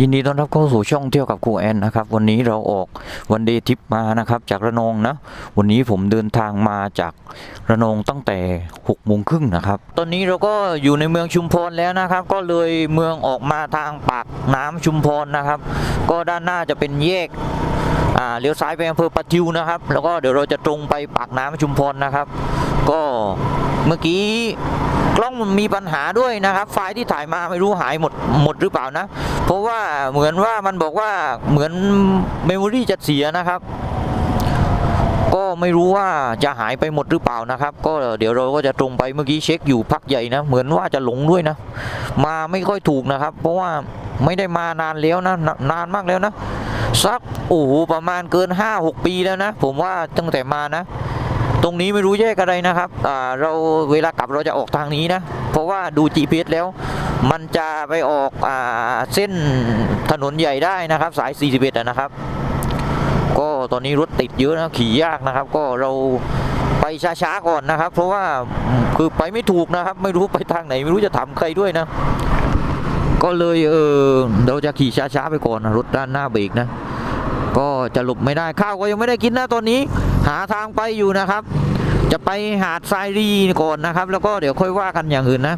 ยินดีต้อนรับเข้าสู่ช่องเที่ยวกับครูแอนนะครับวันนี้เราออกวันเดย์ทริปมานะครับจากระนองนะวันนี้ผมเดินทางมาจากระนองตั้งแต่6กโมงครึ่งนะครับตอนนี้เราก็อยู่ในเมืองชุมพรแล้วนะครับ ก็เลยเมืองออกมาทางปากน้ำชุมพรนะครับ ก็ด้านหน้าจะเป็นแยกเลี้ยวซ้ายไปอำเภอปะทิวนะครับ แล้วก็เดี๋ยวเราจะตรงไปปากน้ำชุมพรนะครับ ก็เมื่อกี้กล้องมันมีปัญหาด้วยนะครับ ไฟล์ที่ถ่ายมาไม่รู้หายหมดหมดหรือเปล่านะ เพราะว่าเหมือนว่ามันบอกว่าเหมือนเมมโมรี่จะเสียนะครับ ก็ไม่รู้ว่าจะหายไปหมดหรือเปล่านะครับ ก็เดี๋ยวเราก็จะตรงไปเมื่อกี้เช็คอยู่พักใหญ่นะ เหมือนว่าจะหลงด้วยนะ มาไม่ค่อยถูกนะครับ เพราะว่าไม่ได้มานานแล้วนะนานมากแล้วนะสักโอ้โหประมาณเกิน 5-6 ปีแล้วนะ ผมว่าตั้งแต่มานะ ตรงนี้ไม่รู้แยกอะไรนะครับเราเวลากลับเราจะออกทางนี้นะ เพราะว่าดู GPS แล้ว มันจะไปออกอเส้นถนนใหญ่ได้นะครับ สาย 41นะครับ ก็ตอนนี้รถติดเยอะนะขี่ยากนะครับ ก็เราไปช้าๆก่อนนะครับ เพราะว่าคือไปไม่ถูกนะครับ ไม่รู้ไปทางไหน ไม่รู้จะถามใครด้วยนะ ก็เลยเออเราจะขี่ช้าๆไปก่อนนะรถด้านหน้าเบรกนะ ก็จะหลบไม่ได้ข้าวก็ยังไม่ได้กินนะตอนนี้ หาทางไปอยู่นะครับ จะไปหาดทรายรีก่อนนะครับ แล้วก็เดี๋ยวค่อยว่ากันอย่างอื่นนะ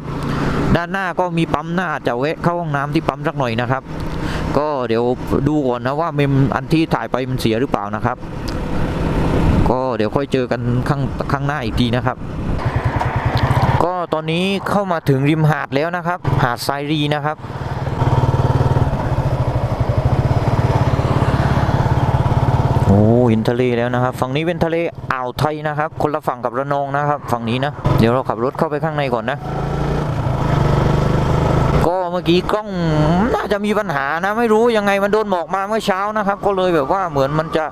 ด้านหน้าก็มีปั๊มหน้าจะแวะเข้าห้องน้ำที่ปั๊มสักหน่อยนะครับ ก็เดี๋ยวดูก่อนนะว่าเมมอันที่ถ่ายไปมันเสียหรือเปล่านะครับ ก็เดี๋ยวค่อยเจอกันข้างข้างหน้าอีกทีนะครับก็ตอนนี้เข้ามาถึงริมหาดแล้วนะครับ หาดทรายรีนะครับ โอ้ห็นทะเลแล้วนะครับ ฝั่งนี้เป็นทะเลอ่าวไทยนะครับ คนละฝั่งกับระนองนะครับ ฝั่งนี้นะ เดี๋ยวเราขับรถเข้าไปข้างในก่อนนะ ก็เมื่อกี้กล้องน่าจะมีปัญหานะ ไม่รู้ยังไงมันโดนหมอกมาเมื่อเช้านะครับ ก็เลยแบบว่าเหมือนมันจะ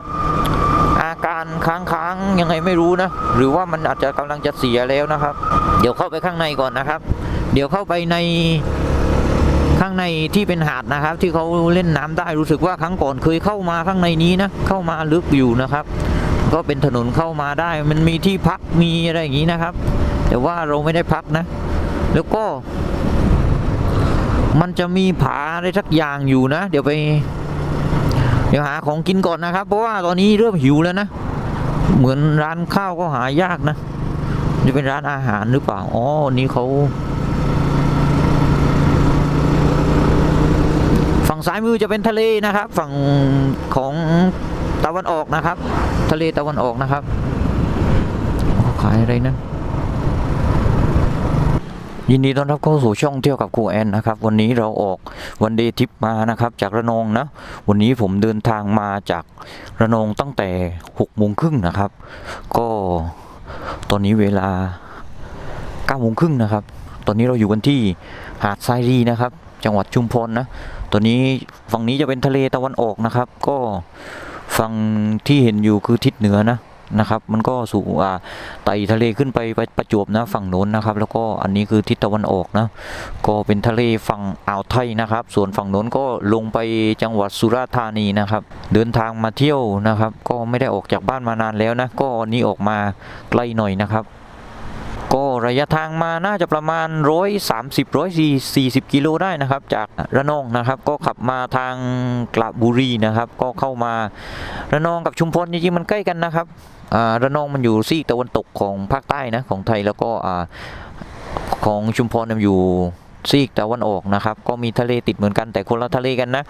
อาการค้างๆยังไงไม่รู้นะ หรือว่ามันอาจจะกำลังจะเสียแล้วนะครับ เดี๋ยวเข้าไปข้างในก่อนนะครับ เดี๋ยวเข้าไปใน ข้างในที่เป็นหาดนะครับ ที่เขาเล่นน้ำได้รู้สึกว่าครั้งก่อนเคยเข้ามาข้างในนี้นะเข้ามาลึกอยู่นะครับ ก็เป็นถนนเข้ามาได้ มันมีที่พักมีอะไรอย่างนี้นะครับ แต่ว่าเราไม่ได้พักนะ แล้วก็ มันจะมีผาอะไรสักอย่างอยู่นะ เดี๋ยวไป เดี๋ยวหาของกินก่อนนะครับ เพราะว่าตอนนี้เริ่มหิวแล้วนะเหมือนร้านข้าวก็หายากนะจะเป็นร้านอาหารหรือเปล่าอ๋อนี่เขา ฝั่ง ซ้ายมือจะเป็นทะเลนะครับ ฝั่งของตะวันออกนะครับ ทะเลตะวันออกนะครับขายอะไรนะยินดีต้อนรับเข้าสู่ช่องเที่ยวกับครูแอนนะครับ วันนี้เราออกวันเดย์ทริปมานะครับ จากระนองนะ วันนี้ผมเดินทางมาจากระนองตั้งแต่6กโมงครึ่งนะครับ ก็ตอนนี้เวลา9ก้าโมงครึ่งนะครับ ตอนนี้เราอยู่กันที่หาดทรายรีนะครับ จังหวัดชุมพรนะ ตัวนี้ฝั่งนี้จะเป็นทะเลตะวันออกนะครับ ก็ฝั่งที่เห็นอยู่คือทิศเหนือนะนะครับ มันก็สู่อ่าไต่ทะเลขึ้นไปไปประจวบนะฝั่งโน้นนะครับ แล้วก็อันนี้คือทิศตะวันออกนะ ก็เป็นทะเลฝั่งอ่าวไทยนะครับ ส่วนฝั่งโน้นก็ลงไปจังหวัดสุราษฎร์ธานีนะครับ เดินทางมาเที่ยวนะครับ ก็ไม่ได้ออกจากบ้านมานานแล้วนะ ก็อันนี้ออกมาไกลหน่อยนะครับ ระยะทางมาน่าจะประมาณ130 140กิโลได้นะครับ จากระนองนะครับ ก็ขับมาทางกระบุรีนะครับ ก็เข้ามาระนองกับชุมพรจริงๆมันใกล้กันนะครับอ่าระนองมันอยู่ซีกตะวันตกของภาคใต้นะของไทยแล้วก็อ่าของชุมพรมันอยู่ซีกตะวันออกนะครับ ก็มีทะเลติดเหมือนกันแต่คนละทะเลกันนะ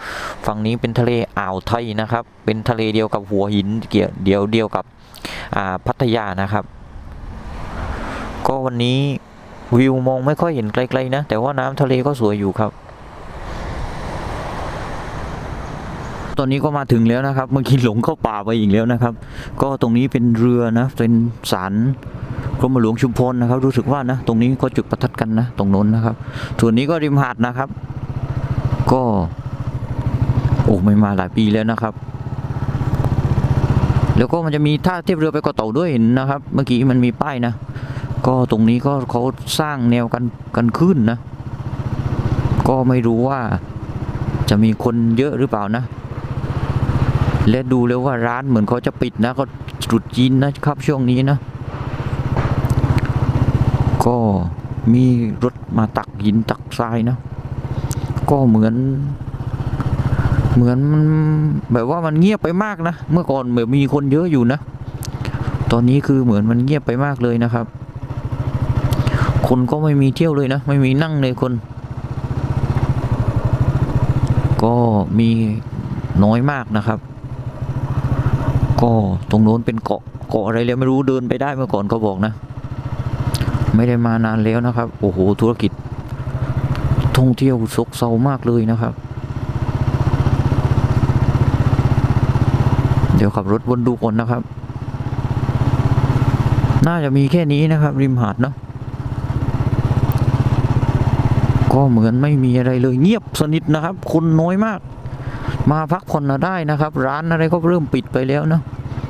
ฝั่งนี้เป็นทะเลอ่าวไทยนะครับ เป็นทะเลเดียวกับหัวหินเกี่ยวเดียวเดียวกับอ่าพัทยานะครับ ก็วันนี้วิวมองไม่ค่อยเห็นไกลๆนะ แต่ว่าน้ำทะเลก็สวยอยู่ครับ ตอนนี้ก็มาถึงแล้วนะครับ เมื่อกี้หลงเข้าป่าไปอีกแล้วนะครับ ก็ตรงนี้เป็นเรือนะ เป็นศาลกรมหลวงชุมพรนะครับ รู้สึกว่านะ ตรงนี้ก็จุดประทัดกันนะ ตรงโน้นนะครับ ส่วนนี้ก็ริมหาดนะครับ ก็โอ้ไม่มาหลายปีแล้วนะครับ แล้วก็มันจะมีท่าเทียบเรือไปเกาะเต่าด้วยเห็นนะครับ เมื่อกี้มันมีป้ายนะ ก็ตรงนี้ก็เขาสร้างแนวกันกันขึ้นนะ ก็ไม่รู้ว่าจะมีคนเยอะหรือเปล่านะ และดูแล้วว่าร้านเหมือนเขาจะปิดนะ ก็ตรุดจีนนะครับช่วงนี้นะ ก็มีรถมาตักหินตักทรายนะ ก็เหมือน เหมือนมันแบบว่ามันเงียบไปมากนะ เมื่อก่อนแบบมีคนเยอะอยู่นะ ตอนนี้คือเหมือนมันเงียบไปมากเลยนะครับ คนก็ไม่มีเที่ยวเลยนะ ไม่มีนั่งเลยคน ก็มีน้อยมากนะครับ ก็ตรงโน้นเป็นเกาะเกาะอะไรแล้วไม่รู้เดินไปได้เมื่อก่อนเขาบอกนะ ไม่ได้มานานแล้วนะครับ โอ้โหธุรกิจ ท่องเที่ยวซกเซามากเลยนะครับ เดี๋ยวขับรถวนดูก่อนนะครับ น่าจะมีแค่นี้นะครับ ริมหาดเนาะ ก็เหมือนไม่มีอะไรเลยเงียบสนิทนะครับ คนน้อยมาก มาพักผ่อนนะได้นะครับ ร้านอะไรก็เริ่มปิดไปแล้วนะ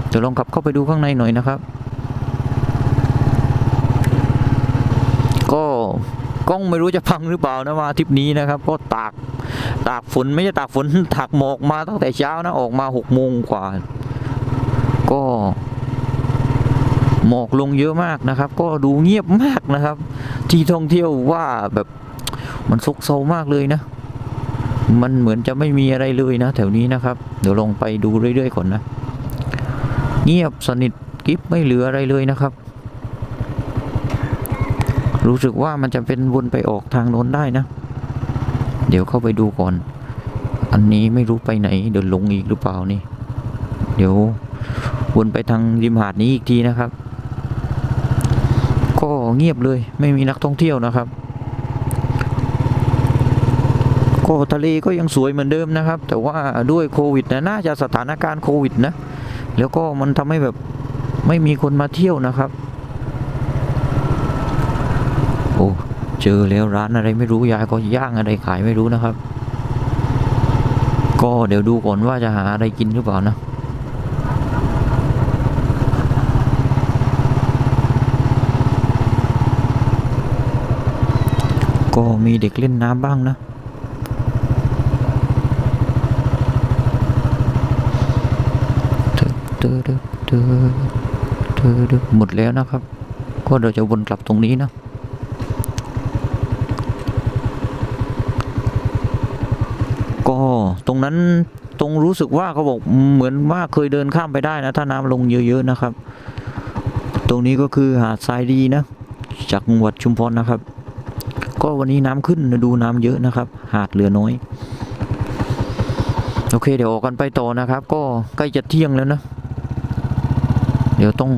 เดี๋ยวลองขับเข้าไปดูข้างในหน่อยนะครับ ก็กล้องไม่รู้จะพังหรือเปล่านะมาทริปนี้นะครับ ก็ตากตากฝนไม่ใช่ตากฝนตากหมอกมาตั้งแต่เช้านะออกมาหกโมงกว่า ก็หมอกลงเยอะมากนะครับ ก็ดูเงียบมากนะครับ ที่ท่องเที่ยวว่าแบบ มันซกเซามากเลยนะ มันเหมือนจะไม่มีอะไรเลยนะ แถวนี้นะครับ เดี๋ยวลองไปดูเรื่อยๆก่อนนะ เงียบสนิทกิ๊บไม่เหลืออะไรเลยนะครับ รู้สึกว่ามันจะเป็นวนไปออกทางโน้นได้นะ เดี๋ยวเข้าไปดูก่อน อันนี้ไม่รู้ไปไหน เดี๋ยวลงอีกหรือเปล่านี่ เดี๋ยววนไปทางริมหาดนี้อีกทีนะครับ ก็เงียบเลยไม่มีนักท่องเที่ยวนะครับ ก็ทะเลก็ยังสวยเหมือนเดิมนะครับ แต่ว่าด้วยโควิดนะน่าจะสถานการณ์โควิดนะ แล้วก็มันทำให้แบบไม่มีคนมาเที่ยวนะครับ โอ้เจอแล้วร้านอะไรไม่รู้ยายก็ย่างอะไรขายไม่รู้นะครับ ก็เดี๋ยวดูก่อนว่าจะหาอะไรกินหรือเปล่านะก็มีเด็กเล่นน้ำบ้างนะ เธอเธอเธอเธอเธอเธอ หมดแล้วนะครับ ก็เราจะวนกลับตรงนี้นะ ก็ตรงนั้นตรงรู้สึกว่าเขาบอกเหมือนว่าเคยเดินข้ามไปได้นะ ถ้าน้ำลงเยอะ ๆ นะครับ ตรงนี้ก็คือหาดทรายดีนะ จากจังหวัดชุมพรนะครับ ก็วันนี้น้ำขึ้นดูน้ำเยอะนะครับ หาดเหลือน้อยโอเค เดี๋ยวออกกันไปต่อนะครับ ก็ใกล้จะเที่ยงแล้วนะ ดี๋ยวต้อง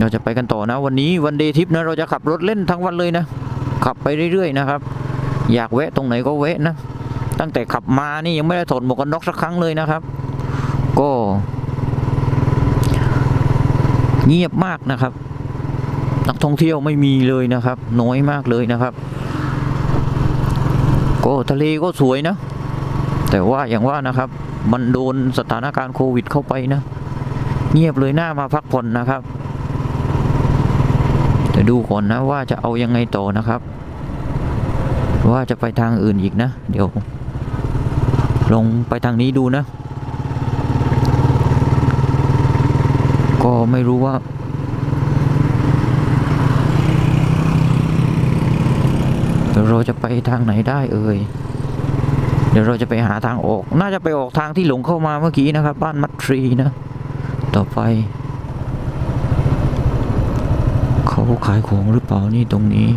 เราจะไปกันต่อนะ วันนี้วันเดย์ทิปนะ เราจะขับรถเล่นทั้งวันเลยนะ ขับไปเรื่อยๆนะครับ อยากแวะตรงไหนก็แวะนะ ตั้งแต่ขับมานี่ยังไม่ได้ถอดหมวกกันน็อกสักครั้งเลยนะครับ ก็ เงียบมากนะครับ นักท่องเที่ยวไม่มีเลยนะครับ น้อยมากเลยนะครับ ก็ทะเลก็สวยนะ แต่ว่าอย่างว่านะครับมันโดนสถานการณ์โควิดเข้าไปนะ เงียบเลยหน้ามาพักผ่อนนะครับแต่ดูก่อนนะว่าจะเอายังไงต่อนะครับ ว่าจะไปทางอื่นอีกนะ เดี๋ยว ลงไปทางนี้ดูนะ ก็ไม่รู้ว่าเดี๋ยวเราจะไปทางไหนได้เอ่ย เดี๋ยวเราจะไปหาทางออก น่าจะไปออกทางที่หลงเข้ามาเมื่อกี้นะครับ บ้านมัดทรีนะ ต่อไป เขาขายของหรือเปล่านี่ตรงนี้